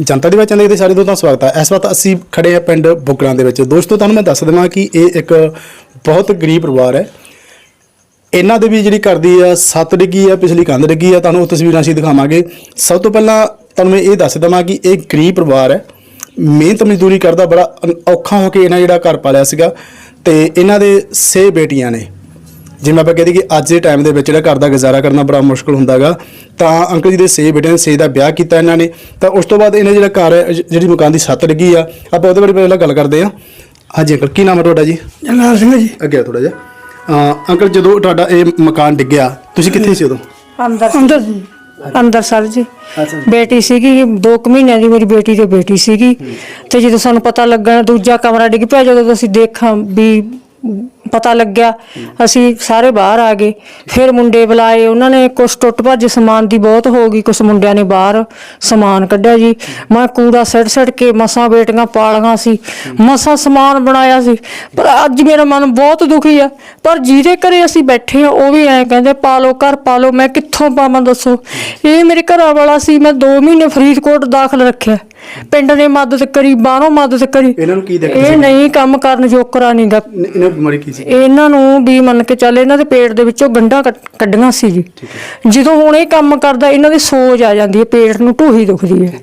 ਜਨਤਾ ਦੀ ਬਾਚਾਂ ਦੇ ਸਾਰੇ ਦੋਸਤਾਂ ਦਾ ਸਵਾਗਤ ਹੈ ਇਸ ਵਕਤ ਅਸੀਂ ਖੜੇ ਹਾਂ ਪਿੰਡ ਬੁਗਲਾਂ ਦੇ ਵਿੱਚ। ਦੋਸਤੋ, ਤੁਹਾਨੂੰ ਮੈਂ ਦੱਸ ਦੇਵਾਂ ਕਿ ਇਹ ਇੱਕ ਬਹੁਤ ਗਰੀਬ ਪਰਿਵਾਰ ਹੈ। ਇਹਨਾਂ ਦੇ ਵੀ ਜਿਹੜੀ ਘਰ ਦੀ ਆ, ਸੱਤ ਡਿੱਗੀ ਆ, ਪਿਛਲੀ ਕੰਧ ਡਿੱਗੀ ਆ, ਤੁਹਾਨੂੰ ਉਹ ਤਸਵੀਰਾਂ ਅਸੀਂ ਦਿਖਾਵਾਂਗੇ। ਸਭ ਤੋਂ ਪਹਿਲਾਂ ਤੁਹਾਨੂੰ ਮੈਂ ਇਹ ਦੱਸ ਦੇਵਾਂ ਕਿ ਇਹ ਗਰੀਬ ਪਰਿਵਾਰ ਹੈ। ਮਿਹਨਤ ਮਜ਼ਦੂਰੀ ਕਰਦਾ, ਬੜਾ ਅਨ- ਔਖਾ ਹੋ ਕੇ ਇਹਨਾਂ ਜਿਹੜਾ ਘਰ ਪਾਲਿਆ ਸੀਗਾ ਤੇ ਇਹਨਾਂ ਦੇ ਛੇ ਬੇਟੀਆਂ ਨੇ। ਜਿਵੇਂ ਆਪਾਂ ਕਹਦੇ ਕਿ ਅੱਜ ਦੇ ਟਾਈਮ ਦੇ ਵਿੱਚ ਜਿਹੜਾ ਘਰ ਦਾ ਗੁਜ਼ਾਰਾ ਕਰਨਾ ਬੜਾ ਮੁਸ਼ਕਲ ਹੁੰਦਾਗਾ ਤਾਂ ਅੰਕਲ ਜੀ ਦੇ ਛੇ ਬੇਟਿਆਂ ਦੇ ਛੇ ਦਾ ਵਿਆਹ ਕੀਤਾ ਇਹਨਾਂ ਨੇ ਤਾਂ ਉਸ ਤੋਂ ਬਾਅਦ ਇਹਨਾਂ ਜਿਹੜਾ ਘਰ ਜਿਹੜੀ ਮਕਾਨ ਦੀ ਛੱਤ ਡਿੱਗੀ ਆ ਆਪਾਂ ਉਹਦੇ ਬਾਰੇ ਪਹਿਲਾਂ ਗੱਲ ਕਰਦੇ ਹਾਂ। ਹਾਂਜੀ ਅੰਕਲ ਕੀ ਨਾਮ ਹੈ ਤੁਹਾਡਾ ਜੀ? ਜਰਨੈਲ ਸਿੰਘ ਜੀ। ਅੱਗੇ ਥੋੜਾ ਜਿਹਾ। ਅੰਕਲ ਜਦੋਂ ਤੁਹਾਡਾ ਇਹ ਮਕਾਨ ਡਿੱਗਿਆ ਤੁਸੀਂ ਕਿੱਥੇ ਸੀ ਉਦੋਂ? ਅੰਦਰ ਅੰਦਰ ਅੰਦਰ ਸਰ ਜੀ। ਬੇਟੀ ਸੀਗੀ 2 ਮਹੀਨਿਆਂ ਦੀ ਮੇਰੀ ਬੇਟੀ ਤੇ ਬੇਟੀ ਸੀਗੀ। ਤੇ ਜਦੋਂ ਸਾਨੂੰ ਪਤਾ ਲੱਗਾ ਦੂਜਾ ਕਮਰਾ ਡਿੱਗ ਪਿਆ ਜਦੋਂ ਅਸੀਂ ਦੇਖਾਂ ਵੀ ਪਤਾ ਲੱਗਿਆ। ਅਸੀਂ ਸਾਰੇ ਬਾਹਰ ਆ ਗਏ। ਫਿਰ ਮੁੰਡੇ ਬੁਲਾਏ। ਉਹਨਾਂ ਨੇ ਕੁਛ ਟੁੱਟ ਭੱਜ ਸਮਾਨ ਦੀ ਬਹੁਤ ਹੋ ਗਈ। ਕੁਛ ਮੁੰਡਿਆਂ ਨੇ ਬਾਹਰ ਸਮਾਨ ਕੱਢਿਆ ਜੀ। ਮੈਂ ਕੂੜਾ ਸੜ ਸੜ ਕੇ ਮਸਾਂ ਬੇਟੀਆਂ ਪਾਲੀਆਂ ਸੀ। ਮਸਾਂ ਸਮਾਨ ਬਣਾਇਆ ਸੀ। ਪਰ ਅੱਜ ਮੇਰਾ ਮਨ ਬਹੁਤ ਦੁਖੀ ਆ। ਪਰ ਜਿਹਦੇ ਘਰੇ ਅਸੀਂ ਬੈਠੇ ਆ, ਉਹ ਵੀ ਐ ਕਹਿੰਦੇ, ਪਾਲੋ, ਘਰ ਪਾ ਲਓ ਮੈਂ ਕਿੱਥੋਂ ਪਾਵਾਂ, ਦੱਸੋ? ਇਹ ਮੇਰੇ ਘਰ ਵਾਲਾ ਸੀ। ਮੈਂ 2 ਮਹੀਨੇ ਫਰੀਦਕੋਟ ਦਾਖਲ ਰੱਖਿਆ। ਪਿੰਡ ਨੇ ਮਦਦ ਕਰੀ ਬਾਹਰੋਂ ਮਦਦ ਕਰੀ। ਇਹਨਾਂ ਨੂੰ ਕੀ ਦਿੱਕਤ ਇਹ ਨਹੀਂ ਕੰਮ ਕਰਨ ਜੋਕਰਾ ਨਹੀਂਗਾ ਇਹਨਾਂ ਬਿਮਾਰੀ ਕੀ ਸੀ? ਇਹਨਾਂ ਨੂੰ ਵੀ ਮੰਨ ਕੇ ਚੱਲ ਇਹਨਾਂ ਦੇ ਪੇਟ ਦੇ ਵਿੱਚੋਂ ਗੰਢਾਂ ਕੱਢ- ਕੱਢੀਆਂ ਸੀ ਜੀ। ਜਦੋਂ ਹੁਣ ਇਹ ਕੰਮ ਕਰਦਾ ਇਹਨਾਂ ਦੀ ਸੋਜ ਆ ਜਾਂਦੀ ਹੈ ਪੇਟ ਨੂੰ ਢੂਹੀ ਦੁਖਦੀ ਹੈ।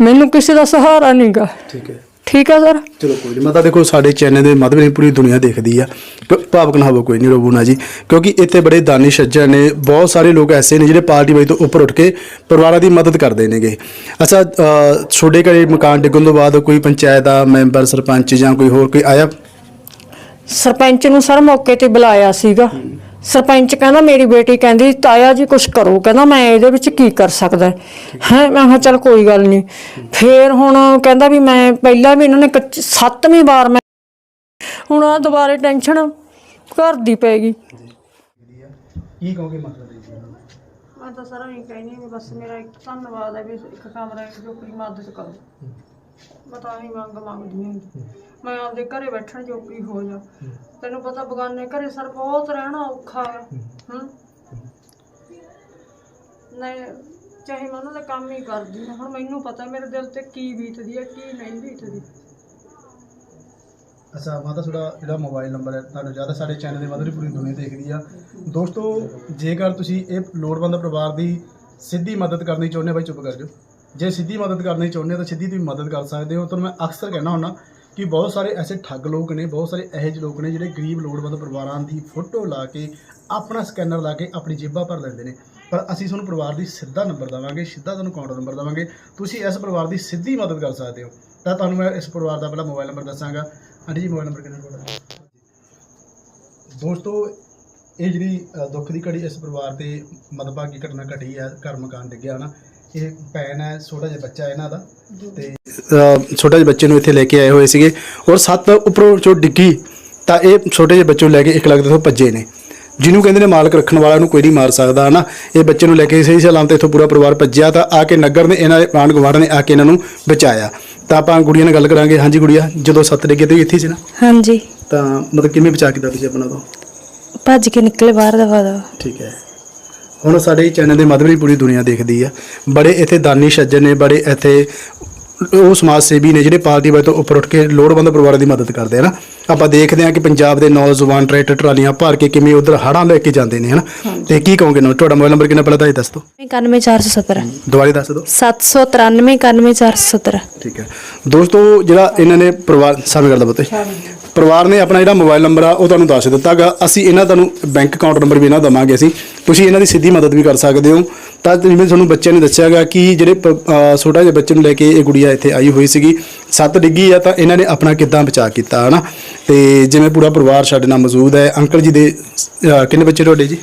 ਮੈਨੂੰ ਕਿਸੇ ਦਾ ਸਹਾਰਾ ਨਹੀਂਗਾ ਠੀਕ ਹੈ। ਠੀਕ ਆ ਸਰ? ਚਲੋ ਕੋਈ ਨਹੀਂ ਮੈਂ ਤਾਂ ਦੇਖੋ ਸਾਡੇ ਚੈਨਲ ਦੇ ਮਾਧਿਅਮ ਨਾਲ ਪੂਰੀ ਦੁਨੀਆ ਦੇਖਦੀ ਆ। ਕ- ਭਾਵਕ ਨਾ ਹੋਵੋ ਕੋਈ ਨਹੀਂ ਨਾ ਜੀ। ਕਿਉਂਕਿ ਇੱਥੇ ਬੜੇ ਦਾਨੀ ਸੱਜਣ ਨੇ ਬਹੁਤ ਸਾਰੇ ਲੋਕ ਐਸੇ ਨੇ ਜਿਹੜੇ ਪਾਰਟੀ ਵਾਈ ਤੋਂ ਉੱਪਰ ਉੱਠ ਕੇ ਪਰਿਵਾਰਾਂ ਦੀ ਮਦਦ ਕਰਦੇ ਨੇਗੇ। ਅੱਛਾ ਤੁਹਾਡੇ ਘਰੇ ਮਕਾਨ ਡਿੱਗਣ ਤੋਂ ਬਾਅਦ ਕੋਈ ਪੰਚਾਇਤ ਦਾ ਮੈਂਬਰ ਸਰਪੰਚ ਜਾਂ ਕੋਈ ਹੋਰ ਕੋਈ ਆਇਆ? ਸਰਪੰਚ ਨੂੰ ਸਰ ਮੌਕੇ ਤੇ ਬੁਲਾਇਆ ਸੀਗਾ। ਸਰਪੰਚ ਕਹਿੰਦਾ ਮੇਰੀ ਬੇਟੀ ਕਹਿੰਦੀ ਤਾਇਆ ਜੀ ਕੁਝ ਕਰੋ। ਕਹਿੰਦਾ ਮੈਂ ਇਹਦੇ ਵਿੱਚ ਕੀ ਕਰ ਸਕਦਾ? ਹੈ ਮੈਂ ਕਿਹਾ ਚੱਲ ਕੋਈ ਗੱਲ ਨਹੀਂ। ਫੇਰ ਹੁਣ ਕਹਿੰਦਾ ਵੀ ਮੈਂ ਪਹਿਲਾਂ ਵੀ ਇਹਨਾਂ ਨੇ ਕੱਚ- ਸੱਤਵੀਂ ਵਾਰ ਮੈਂ ਹੁਣ ਆ ਦੁਬਾਰੇ ਟੈਨਸ਼ਨ ਘਰ ਦੀ ਪੈ ਗਈ। ਕੀ ਕਹੋਗੇ ਮਤਲਬ ਮੈਂ ਤਾਂ ਸਾਰਾ ਇਹ ਕਹਿਣੀ ਵੀ ਬਸ ਮੇਰਾ ਇੱਕ ਧੰਨਵਾਦ ਹੈ ਵੀ ਇੱਕ ਕਮਰਾ ਜੋ ਕੋਈ ਮਦਦ ਕਰੋ। ਮੈਂ ਤਾਂ ਹੀ ਮੰਗ ਮੰਗਦੀ ਹਾਂ। ਮੈਂ ਆਪਦੇ ਘਰੇ ਬੈਠਣ ਜੋਗੀ ਹੋ ਜਾ। ਤੈਨੂੰ ਪਤਾ ਬਗਾਨੇ ਘਰੇ ਸਰ ਬਹੁਤ ਰਹਿਣਾ ਔਖਾ ਹੈ। ਹਾਂ। ਨਹੀਂ ਚਾਹੇ ਮੈਂ ਉਹਨਾਂ ਦਾ ਕੰਮ ਹੀ ਕਰਦੀ ਹਾਂ ਹੁਣ ਮੈਨੂੰ ਪਤਾ ਮੇਰੇ ਦਿਲ ਤੇ ਕੀ ਬੀਤਦੀ ਹੈ ਕੀ ਨਹੀਂ ਬੀਤਦੀ। ਅੱਛਾ ਮਾਤਾ ਤੁਹਾਡਾ ਜਿਹੜਾ ਮੋਬਾਈਲ ਨੰਬਰ ਹੈ ਤੁਹਾਨੂੰ ਜ਼ਿਆਦਾ ਸਾਡੇ ਚੈਨਲ ਦੇ ਮਦਦ ਪੂਰੀ ਦੁਨੀਆ ਦੇਖਦੀ ਆ। ਦੋਸਤੋ ਜੇਕਰ ਤੁਸੀਂ ਇਹ ਲੋੜਵੰਦ ਪਰਿਵਾਰ ਦੀ ਸਿੱਧੀ ਮਦਦ ਕਰਨੀ ਚਾਹੁੰਦੇ ਹੋ ਬਾਈ ਚੁੱਪ ਕਰ ਜਾਓ। ਜੇ ਸਿੱਧੀ ਮਦਦ ਕਰਨੀ ਚਾਹੁੰਦੇ ਹੋ ਤਾਂ ਸਿੱਧੀ ਤੁਸੀਂ ਮਦਦ ਕਰ ਸਕਦੇ ਹੋ। ਤੁਹਾਨੂੰ ਮੈਂ ਅਕਸਰ ਕਹਿਣਾ ਹੁੰਦਾ ਕਿ ਬਹੁਤ ਸਾਰੇ ਐਸੇ ਠੱਗ ਲੋਕ ਨੇ, ਬਹੁਤ ਸਾਰੇ ਇਹੋ ਜਿਹੇ ਲੋਕ ਨੇ ਜਿਹੜੇ ਗਰੀਬ ਲੋੜਵੰਦ ਪਰਿਵਾਰਾਂ ਦੀ ਫੋਟੋ ਲਾ ਕੇ, ਆਪਣਾ ਸਕੈਨਰ ਲਾ ਕੇ ਆਪਣੀ ਜੇਬਾਂ ਭਰ ਲੈਂਦੇ ਨੇ। ਪਰ ਅਸੀਂ ਤੁਹਾਨੂੰ ਪਰਿਵਾਰ ਦੀ ਸਿੱਧਾ ਨੰਬਰ ਦੇਵਾਂਗੇ, ਸਿੱਧਾ ਤੁਹਾਨੂੰ ਅਕਾਊਂਟ ਨੰਬਰ ਦੇਵਾਂਗੇ। ਤੁਸੀਂ ਇਸ ਪਰਿਵਾਰ ਦੀ ਸਿੱਧੀ ਮਦਦ ਕਰ ਸਕਦੇ ਹੋ। ਤਾਂ ਤੁਹਾਨੂੰ ਮੈਂ ਇਸ ਪਰਿਵਾਰ ਦਾ ਪਹਿਲਾਂ ਮੋਬਾਈਲ ਨੰਬਰ ਦੱਸਾਂਗਾ। ਹਾਂਜੀ ਜੀ ਮੋਬਾਈਲ ਨੰਬਰ ਕਿੰਨਾ ਤੁਹਾਡਾ ਦੋਸਤੋ, ਇਹ ਜਿਹੜੀ ਦੁੱਖ ਦੀ ਘੜੀ ਇਸ ਪਰਿਵਾਰ ਤੇ ਮਦਭਾਗੀ ਘਟਨਾ ਘਟੀ ਹੈ ਘਰ ਮਕਾਨ ਡਿੱਗਿਆ ਨਾ ਇਹ ਭੈਣ ਹੈ, ਛੋਟਾ ਜਿਹਾ ਬੱਚਾ ਇਹਨਾਂ ਦਾ। ਤੇ ਛੋਟਾ ਜਿਹੇ ਬੱਚੇ ਨੂੰ ਇੱਥੇ ਲੈ ਕੇ ਆਏ ਹੋਏ ਸੀਗੇ ਔਰ ਸੱਤ ਉੱਪਰੋਂ ਜੋ ਡਿੱਗੀ ਤਾਂ ਇਹ ਛੋਟੇ ਜਿਹੇ ਬੱਚੇ ਨੂੰ ਲੈ ਕੇ ਇੱਕ ਲੱਗਦੇ ਤੋਂ ਭੱਜੇ ਨੇ। ਜਿਹਨੂੰ ਕਹਿੰਦੇ ਨੇ ਮਾਲਕ ਰੱਖਣ ਵਾਲਾ ਨੂੰ ਕੋਈ ਨਹੀਂ ਮਾਰ ਸਕਦਾ ਹਨਾ? ਇਹ ਬੱਚੇ ਨੂੰ ਲੈ ਕੇ ਸਹੀ ਸਲਾਮਤ ਇੱਥੋਂ ਪੂਰਾ ਪਰਿਵਾਰ ਭੱਜਿਆ ਤਾਂ ਆ ਕੇ ਨਗਰ ਨੇ ਇਹਨਾਂ ਦੇ ਆਂਢ ਗੁਆਂਢ ਨੇ ਆ ਕੇ ਇਹਨਾਂ ਨੂੰ ਬਚਾਇਆ। ਤਾਂ ਆਪਾਂ ਗੁੜੀਆ ਨਾਲ ਗੱਲ ਕਰਾਂਗੇ। ਹਾਂਜੀ ਗੁੜੀਆ ਜਦੋਂ ਸੱਤ ਡਿੱਗੇ ਤੇ ਇੱਥੇ ਸੀ ਨਾ? ਹਾਂਜੀ। ਤਾਂ ਮਤਲਬ ਕਿਵੇਂ ਬਚਾ ਕੀਤਾ ਤੁਸੀਂ ਆਪਣਾ ਤੋਂ? ਭੱਜ ਕੇ ਨਿਕਲੇ ਬਾਹਰ ਦਾ ਠੀਕ ਹੈ। ਹੁਣ ਸਾਡੇ ਚੈਨਲ ਦੇ ਮਾਧਿਅਮ ਨਾਲ ਪੂਰੀ ਦੁਨੀਆ ਦੇਖਦੀ ਆ। ਬੜੇ ਇੱਥੇ ਦਾਨੀ ਸੱਜਣ ਨੇ ਬੜੇ ਇੱਥੇ ਉਹ ਸਮਾਜ ਸੇਵੀ ਨੇ ਜਿਹੜੇ ਪਾਰਟੀ ਵਾਲੇ ਤੋਂ ਉੱਪਰ ਉੱਠ ਕੇ ਲੋੜਵੰਦ ਪਰਿਵਾਰਾਂ ਦੀ ਮਦਦ ਕਰਦੇ ਆ ਨਾ ਆਪਾਂ ਦੇਖਦੇ ਆ ਕਿ ਪੰਜਾਬ ਦੇ ਨੌਜਵਾਨ ਟਰੈਕਟਰ ਟਰਾਲੀਆਂ ਭਰ ਕੇ ਕਿਵੇਂ ਉਧਰ ਹੜਾਂ ਲੈ ਕੇ ਜਾਂਦੇ ਨੇ ਹਨਾ ਤੇ ਕੀ ਕਹੋਗੇ ਨਾ? ਤੁਹਾਡਾ ਮੋਬਾਈਲ ਨੰਬਰ ਕਿੰਨਾ ਪਹਿਲਾਂ ਤਾਂ ਇਹ ਦੱਸ ਦਿਓ। 91417 ਦੁਬਾਰੇ ਦੱਸ ਦਿਓ। 793 91417 ਠੀਕ ਹੈ। ਦੋਸਤੋ ਜਿਹੜਾ ਇਹਨਾਂ ਨੇ ਪਰਿਵਾਰ ਸਾਹਮਣੇ ਕਰਦਾ ਬਤੇ ਪਰਿਵਾਰ ਨੇ ਆਪਣਾ ਜਿਹੜਾ ਮੋਬਾਈਲ ਨੰਬਰ ਆ ਉਹ ਤੁਹਾਨੂੰ ਦੱਸ ਦਿੱਤਾਗਾ ਅਸੀਂ ਇਹਨਾਂ ਤੁਹਾਨੂੰ ਬੈਂਕ ਅਕਾਊਂਟ ਨੰਬਰ ਵੀ ਇਹਨਾਂ ਦਵਾਂਗੇ ਅਸੀਂ। ਤੁਸੀਂ ਇਹਨਾਂ ਦੀ ਸਿੱਧੀ ਮਦਦ ਵੀ ਕਰ ਸਕਦੇ ਹੋ। ਤਾਂ ਜਿਵੇਂ ਤੁਹਾਨੂੰ ਬੱਚਿਆਂ ਨੇ ਦੱਸਿਆਗਾ ਕਿ ਜਿਹੜੇ ਛੋਟਾ ਜਿਹੇ ਬੱਚੇ ਨੂੰ ਲੈ ਕੇ ਇਹ ਗੁੜੀਆ ਇੱਥੇ ਆਈ ਹੋਈ ਸੀਗੀ। ਸੱਤ ਡਿੱਗੀ ਆ ਤਾਂ ਇਹਨਾਂ ਨੇ ਆਪਣਾ ਕਿੱਦਾਂ ਬਚਾ ਕੀਤਾ ਹਨਾ? ਤੇ ਜਿਵੇਂ ਪੂਰਾ ਪਰਿਵਾਰ ਸਾਡੇ ਨਾਲ ਮੌਜੂਦ ਹੈ। ਅੰਕਲ ਜੀ ਦੇ ਕਿੰਨੇ ਬੱਚੇ ਤੁਹਾਡੇ ਜੀ?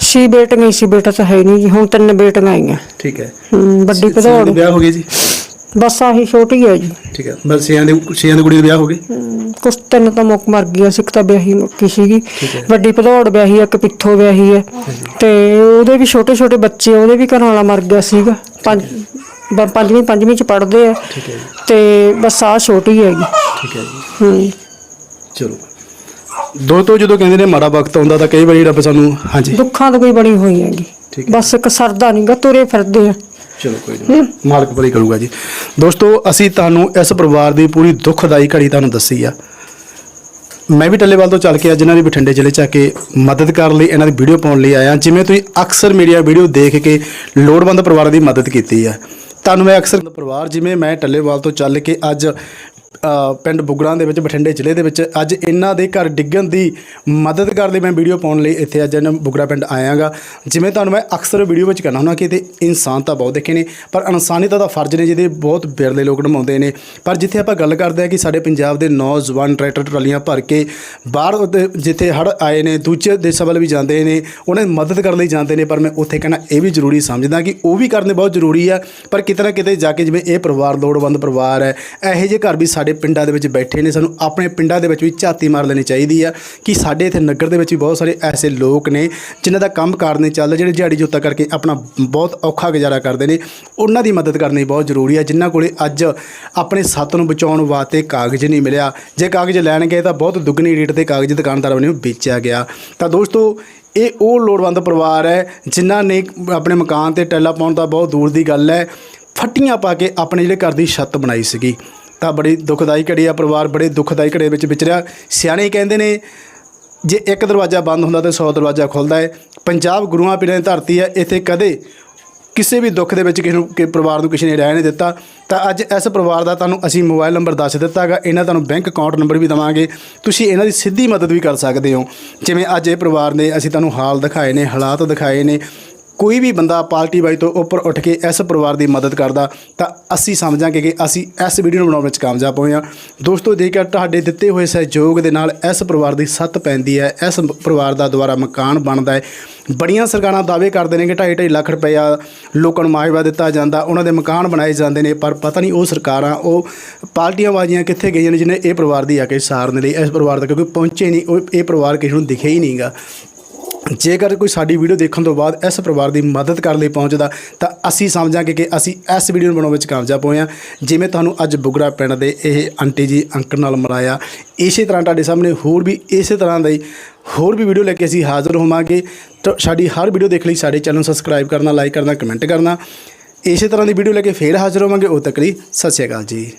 ਛੇ ਬੇਟੀਆਂ ਸੀ ਬੇਟਾ ਤਾਂ ਹੈ ਨਹੀਂ ਜੀ। ਹੁਣ ਤਿੰਨ ਬੇਟੀਆਂ ਆਈਆਂ। ਠੀਕ ਹੈ। ਵੱਡੀ ਛੇਆਂ ਦੇ ਭਦੌੜ ਵਿਆਹ ਹੋ ਗਏ ਜੀ? ਬਸ ਆਹੀ ਛੋਟੀ ਹੈ ਜੀ। ਠੀਕ ਹੈ ਬਸ ਛੇਆਂ ਦੇ ਛੇਆਂ ਦੀ ਕੁੜੀ ਦੇ ਵਿਆਹ ਹੋ ਗਏ ਹਮ, ਕੁਛ ਤਿੰਨ ਤਾਂ ਮੁੱਕ ਮਰ ਗਈਆਂ ਸੀ ਇੱਕ ਤਾਂ ਵਿਆਹੀ ਮੁੱਕੀ ਸੀਗੀ। ਠੀਕ ਹੈ। ਵੱਡੀ ਭਦੌੜ ਵਿਆਹੀ ਹੈ ਇੱਕ ਪਿੱਥੋਂ ਵਿਆਹੀ ਹੈ। ਤੇ ਉਹਦੇ ਵੀ ਛੋਟੇ ਛੋਟੇ ਬੱਚੇ ਉਹਦੇ ਵੀ ਘਰ ਵਾਲਾ ਮਰ ਗਿਆ ਸੀਗਾ। ਪੰਜ ਬ- ਪੰਜਵੀਂ ਪੰਜਵੀਂ ਚ ਪੜਦੇ ਆ। ਠੀਕ ਹੈ ਜੀ। ਤੇ ਬਸ ਆ ਛੋਟੀ ਹੈਗੀ ਠੀਕ ਹੈ ਜੀ। ਹੂੰ। ਚਲੋ। ਦੋਸਤੋ ਜਦੋਂ ਕਹਿੰਦੇ ਨੇ ਮਾੜਾ ਵਕਤ ਆਉਂਦਾ ਤਾਂ ਕਈ ਵਾਰੀ ਰੱਬ ਸਾਨੂੰ ਹਾਂਜੀ। ਦੁੱਖਾਂ ਤੋਂ ਕੋਈ ਬਣੀ ਹੋਈ ਹੈਗੀ। ਠੀਕ ਹੈ। ਬਸ ਇੱਕ ਸਰਦਾ ਨਹੀਂਗਾ ਤੁਰੇ ਫਿਰਦੇ ਆ। ਚਲੋ ਕੋਈ ਨਹੀਂ ਮਾਲਕ ਭਲੀ ਕਰੂਗਾ ਜੀ। ਦੋਸਤੋ ਅਸੀਂ ਤੁਹਾਨੂੰ ਇਸ ਪਰਿਵਾਰ ਦੀ ਪੂਰੀ ਦੁੱਖਦਾਈ ਘੜੀ ਤੁਹਾਨੂੰ ਦੱਸੀ ਆ। ਮੈਂ ਵੀ ਟੱਲੇਵਾਲ ਤੋਂ ਚੱਲ ਕੇ ਅੱਜ ਇਹਨਾਂ ਦੀ ਬਠਿੰਡੇ ਜ਼ਿਲ੍ਹੇ ਚ ਆ ਕੇ ਮਦਦ ਕਰਨ ਲਈ ਇਹਨਾਂ ਦੀ ਵੀਡੀਓ ਪਾਉਣ ਲਈ ਆਇਆ। ਜਿਵੇਂ ਤੁਸੀਂ ਅਕਸਰ ਮੀਡੀਆ ਵੀਡੀਓ ਦੇਖ ਕੇ ਲੋੜਵੰਦ ਪਰਿਵਾਰਾਂ ਦੀ ਮਦਦ ਕੀਤੀ ਹੈ ਤੁਹਾਨੂੰ ਮੈਂ ਅਕਸਰ ਪਰਿਵਾਰ ਜਿਵੇਂ ਮੈਂ ਟੱਲੇਵਾਲ ਤੋਂ ਚੱਲ ਕੇ ਅੱਜ ਪਿੰਡ ਬੁਗੜਾਂ ਦੇ ਵਿੱਚ, ਬਠਿੰਡੇ ਜ਼ਿਲ੍ਹੇ ਦੇ ਵਿੱਚ ਅੱਜ ਇਹਨਾਂ ਦੇ ਘਰ ਡਿੱਗਣ ਦੀ ਮਦਦ ਕਰਨ ਲਈ ਮੈਂ ਵੀਡੀਓ ਪਾਉਣ ਲਈ ਇੱਥੇ ਅੱਜ ਇਹਨਾਂ ਬੁਗੜਾ ਪਿੰਡ ਆਇਆਗਾ। ਜਿਵੇਂ ਤੁਹਾਨੂੰ ਮੈਂ ਅਕਸਰ ਵੀਡੀਓ ਵਿੱਚ ਕਹਿਣਾ ਹੁੰਦਾ ਕਿ ਤੇ ਇਨਸਾਨ ਤਾਂ ਬਹੁਤ ਦੇਖੇ ਨੇ, ਪਰ ਇਨਸਾਨੀਅਤ ਦਾ ਫਰਜ਼ ਨੇ ਜਿਹਦੇ ਬਹੁਤ ਬਿਰਲੇ ਲੋਕ ਨਿਭਾਉਂਦੇ ਨੇ। ਪਰ ਜਿੱਥੇ ਆਪਾਂ ਗੱਲ ਕਰਦੇ ਆ ਕਿ ਸਾਡੇ ਪੰਜਾਬ ਦੇ ਨੌਜਵਾਨ ਟਰੈਕਟਰ ਟਰਾਲੀਆਂ ਭਰ ਕੇ ਬਾਹਰ ਉੱਤੇ ਜਿੱਥੇ ਹੜ ਆਏ ਨੇ, ਦੂਜੇ ਦੇਸ਼ਾਂ ਵੱਲ ਵੀ ਜਾਂਦੇ ਨੇ, ਉਹਨਾਂ ਦੀ ਮਦਦ ਕਰਨ ਲਈ ਜਾਂਦੇ ਨੇ, ਪਰ ਮੈਂ ਉੱਥੇ ਕਹਿਣਾ ਇਹ ਵੀ ਜ਼ਰੂਰੀ ਸਮਝਦਾ ਕਿ ਉਹ ਵੀ ਕਰਨੇ ਬਹੁਤ ਜ਼ਰੂਰੀ ਆ। ਪਰ ਕਿਤੇ ਨਾ ਕਿਤੇ ਜਾ ਕੇ ਜਿਵੇਂ ਇਹ ਪਰਿਵਾਰ, ਲੋੜਵੰਦ ਪਰਿਵਾਰ ਹੈ, ਇਹੋ ਜਿਹੇ ਘਰ ਵੀ ਸਾਡੇ ਪਿੰਡਾਂ ਦੇ ਵਿੱਚ ਬੈਠੇ ਨੇ, ਸਾਨੂੰ ਆਪਣੇ ਪਿੰਡਾਂ ਦੇ ਵਿੱਚ ਵੀ ਝਾਤੀ ਮਾਰ ਲੈਣੀ ਚਾਹੀਦੀ ਆ ਕਿ ਸਾਡੇ ਇੱਥੇ ਨਗਰ ਦੇ ਵਿੱਚ ਵੀ ਬਹੁਤ ਸਾਰੇ ਐਸੇ ਲੋਕ ਨੇ ਜਿਨ੍ਹਾਂ ਦਾ ਕੰਮ ਕਾਰ ਨਹੀਂ ਚੱਲਦਾ, ਜਿਹੜੇ ਦਿਹਾੜੀ ਜੋਤਾ ਕਰਕੇ ਆਪਣਾ ਬਹੁਤ ਔਖਾ ਗੁਜ਼ਾਰਾ ਕਰਦੇ ਨੇ। ਉਹਨਾਂ ਦੀ ਮਦਦ ਕਰਨੀ ਬਹੁਤ ਜ਼ਰੂਰੀ ਹੈ ਜਿਨ੍ਹਾਂ ਕੋਲੇ ਅੱਜ ਆਪਣੇ ਸੱਤ ਨੂੰ ਬਚਾਉਣ ਵਾਸਤੇ ਕਾਗਜ਼ ਨਹੀਂ ਮਿਲਿਆ। ਜੇ ਕਾਗਜ਼ ਲੈਣ ਗਏ ਤਾਂ ਬਹੁਤ ਦੁੱਗਣੀ ਰੇਟ ਤੇ ਕਾਗਜ਼ ਦੁਕਾਨਦਾਰਾਂ ਵੱਲੋਂ ਵੇਚਿਆ ਗਿਆ। ਤਾਂ ਦੋਸਤੋ, ਇਹ ਉਹ ਲੋੜਵੰਦ ਪਰਿਵਾਰ ਹੈ, ਜਿਨ੍ਹਾਂ ਨੇ ਆਪਣੇ ਮਕਾਨ ਤੇ ਟੈਲਾ ਪਾਉਣ ਦਾ ਬਹੁਤ ਦੂਰ ਦੀ ਗੱਲ ਹੈ। ਫੱਟੀਆਂ ਪਾ ਕੇ ਆਪਣੇ ਜਿਹੜੇ ਘਰ ਦੀ ਛੱਤ ਬਣਾਈ ਸੀਗੀ। ਤਾਂ ਬੜੀ ਦੁਖਦਾਈ ਘੜੀ ਆ, ਪਰਿਵਾਰ ਬੜੇ ਦੁਖਦਾਈ ਘੜੇ ਵਿੱਚ ਵਿਚਰਿਆ। ਸਿਆਣੇ ਕਹਿੰਦੇ ਨੇ, ਜੇ ਇੱਕ ਦਰਵਾਜ਼ਾ ਬੰਦ ਹੁੰਦਾ ਤਾਂ 100 ਦਰਵਾਜ਼ਾ ਖੁੱਲਦਾ ਹੈ। ਪੰਜਾਬ ਗੁਰੂਆਂ ਪੀਰਾਂ ਦੀ ਧਰਤੀ ਹੈ, ਇੱਥੇ ਕਦੇ ਕਿਸੇ ਵੀ ਦੁੱਖ ਦੇ ਵਿੱਚ ਕਿਸੇ ਨੂੰ ਕਿ ਪਰਿਵਾਰ ਨੂੰ ਕਿਸੇ ਨੇ ਰਹਿ ਨਹੀਂ ਦਿੱਤਾ। ਤਾਂ ਅੱਜ ਇਸ ਪਰਿਵਾਰ ਦਾ ਤੁਹਾਨੂੰ ਅਸੀਂ ਮੋਬਾਈਲ ਨੰਬਰ ਦੱਸ ਦਿੱਤਾ ਹੈਗਾ, ਇਹਨਾਂ ਤੁਹਾਨੂੰ ਬੈਂਕ ਅਕਾਊਂਟ ਨੰਬਰ ਵੀ ਦਵਾਂਗੇ। ਤੁਸੀਂ ਇਹਨਾਂ ਦੀ ਸਿੱਧੀ ਮਦਦ ਵੀ ਕਰ ਸਕਦੇ ਹੋ। ਜਿਵੇਂ ਅੱਜ ਇਹ ਪਰਿਵਾਰ ਨੇ, ਅਸੀਂ ਤੁਹਾਨੂੰ ਹਾਲ ਦਿਖਾਏ ਨੇ, ਹਾਲਾਤ ਦਿਖਾਏ ਨੇ। ਕੋਈ ਵੀ ਬੰਦਾ ਪਾਰਟੀ ਬਾਈ ਤੋਂ ਉੱਪਰ ਉੱਠ ਕੇ ਇਸ ਪਰਿਵਾਰ ਦੀ ਮਦਦ ਕਰਦਾ, ਤਾਂ ਅਸੀਂ ਸਮਝਾਂਗੇ ਕਿ ਅਸੀਂ ਇਸ ਵੀਡੀਓ ਨੂੰ ਬਣਾਉਣ ਵਿੱਚ ਕਾਮਯਾਬ ਹੋਏ ਹਾਂ। ਦੋਸਤੋ ਜੇਕਰ ਤੁਹਾਡੇ ਦਿੱਤੇ ਹੋਏ ਸਹਿਯੋਗ ਦੇ ਨਾਲ ਇਸ ਪਰਿਵਾਰ ਦੀ ਸੱਤ ਪੈਂਦੀ ਹੈ, ਇਸ ਪਰਿਵਾਰ ਦਾ ਦੁਆਰਾ ਮਕਾਨ ਬਣਦਾ ਹੈ। ਬੜੀਆਂ ਸਰਕਾਰਾਂ ਦਾਅਵੇ ਕਰਦੇ ਨੇ ਕਿ 2.5 ਲੱਖ ਰੁਪਇਆ ਲੋਕਾਂ ਨੂੰ ਮਾਹਵਾ ਦਿੱਤਾ ਜਾਂਦਾ, ਉਹਨਾਂ ਦੇ ਮਕਾਨ ਬਣਾਏ ਜਾਂਦੇ ਨੇ, ਪਰ ਪਤਾ ਨਹੀਂ ਉਹ ਸਰਕਾਰਾਂ, ਉਹ ਪਾਰਟੀਆਂ ਬਾਜ਼ੀਆਂ ਕਿੱਥੇ ਗਈਆਂ ਨੇ ਜਿਹਨੇ ਇਹ ਪਰਿਵਾਰ ਦੀ ਆ ਕੇ ਸਾਰਨ ਲਈ। ਇਸ ਪਰਿਵਾਰ ਤੱਕ ਕੋਈ ਪਹੁੰਚੇ ਨਹੀਂ, ਉਹ ਇਹ ਪਰਿਵਾਰ ਕਿਸੇ ਨੂੰ ਦਿਖਿਆ ਹੀ ਨਹੀਂਗਾ ਜੇਕਰ ਕੋਈ ਸਾਡੀ ਵੀਡੀਓ ਦੇਖਣ ਤੋਂ ਬਾਅਦ ਇਸ ਪਰਿਵਾਰ ਦੀ ਮਦਦ ਕਰਨ ਲਈ ਪਹੁੰਚਦਾ, ਤਾਂ ਅਸੀਂ ਸਮਝਾਂਗੇ ਕਿ ਅਸੀਂ ਇਸ ਵੀਡੀਓ ਨੂੰ ਬਣਾਉਣ ਵਿੱਚ ਕਾਮਯਾਬ ਹੋਏ ਹਾਂ। ਜਿਵੇਂ ਤੁਹਾਨੂੰ ਅੱਜ ਬੁਗੜਾ ਪਿੰਡ ਦੇ ਇਹ ਆਂਟੀ ਜੀ ਅੰਕਲ ਨਾਲ ਮਿਲਾਇਆ। ਇਸੇ ਤਰ੍ਹਾਂ ਤੁਹਾਡੇ ਸਾਹਮਣੇ ਹੋਰ ਵੀ ਇਸੇ ਤਰ੍ਹਾਂ ਦੀ ਹੋਰ ਵੀ ਵੀਡੀਓ ਲੈ ਕੇ ਅਸੀਂ ਹਾਜ਼ਰ ਹੋਵਾਂਗੇ। ਤਾਂ ਸਾਡੀ ਹਰ ਵੀਡੀਓ ਦੇਖ ਲਈ, ਸਾਡੇ ਚੈਨਲ ਨੂੰ ਸਬਸਕ੍ਰਾਈਬ ਕਰਨਾ, ਲਾਈਕ ਕਰਨਾ, ਕਮੈਂਟ ਕਰਨਾ। ਇਸੇ ਤਰ੍ਹਾਂ ਦੀ ਵੀਡੀਓ ਲੈ ਕੇ ਫੇਰ ਹਾਜ਼ਰ ਹੋਵਾਂਗੇ। ਉਹ ਤੱਕ ਲਈ ਸਤਿ ਸ਼੍ਰੀ ਅਕਾਲ ਜੀ।